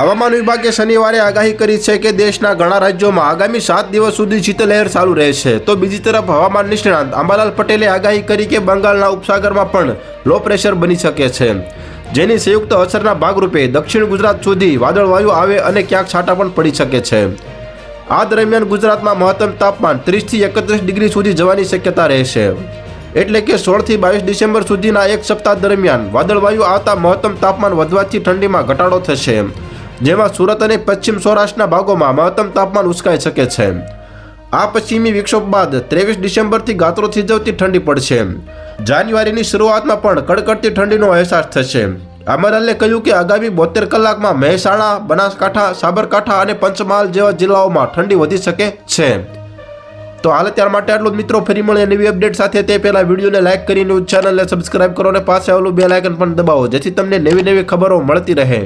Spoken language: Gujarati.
હવામાન વિભાગે શનિવારે આગાહી કરી છે કે દેશના ઘણા રાજ્યોમાં આગામી સાત દિવસ સુધી શીતલહેર ચાલુ રહેશે. તો બીજી તરફ હવામાન નિષ્ણાંત અંબાલાલ પટેલે આગાહી કરી કે બંગાળના ઉપસાગરમાં પણ લો પ્રેશર બની શકે છે. જેની સંયુક્ત અસરના ભાગરૂપે દક્ષિણ ગુજરાત સુધી વાદળવાયુ આવે અને ક્યાંક છાંટા પણ પડી શકે છે. આ દરમિયાન ગુજરાતમાં મહત્તમ તાપમાન ત્રીસથી એકત્રીસ ડિગ્રી સુધી જવાની શક્યતા રહેશે. એટલે કે સોળથી બાવીસ ડિસેમ્બર સુધીના એક સપ્તાહ દરમિયાન વાદળવાયુ આવતા મહત્તમ તાપમાન વધવાથી ઠંડીમાં ઘટાડો થશે. જેમાં સુરત અને પશ્ચિમ સૌરાષ્ટ્રના ભાગોમાં મહત્તમ તાપમાન ઉચકાઈ શકે છે. આ પશ્ચિમી વિક્ષોભ બાદ ત્રેવીસ ડિસેમ્બરથી ગાત્રો થીજવતી ઠંડી પડશે. જાન્યુઆરીની શરૂઆતમાં પણ કડકડતી ઠંડીનો અહેસાસ થશે. અમરાલે કહ્યું કે આગામી બોતેર કલાકમાં મહેસાણા, બનાસકાંઠા, સાબરકાંઠા અને પંચમહાલ જેવા જિલ્લાઓમાં ઠંડી વધી શકે છે. તો હાલ ત્યાર માટે આટલું મિત્રો. ફરી મળે નવી અપડેટ સાથે. તે પહેલા વિડીયોને લાઇક કરી ન્યૂઝ ચેનલને સબસ્ક્રાઇબ કરો અને પાસે આવેલું બે લાઇકન પણ દબાવો, જેથી તમને નવી નવી ખબરો મળતી રહે.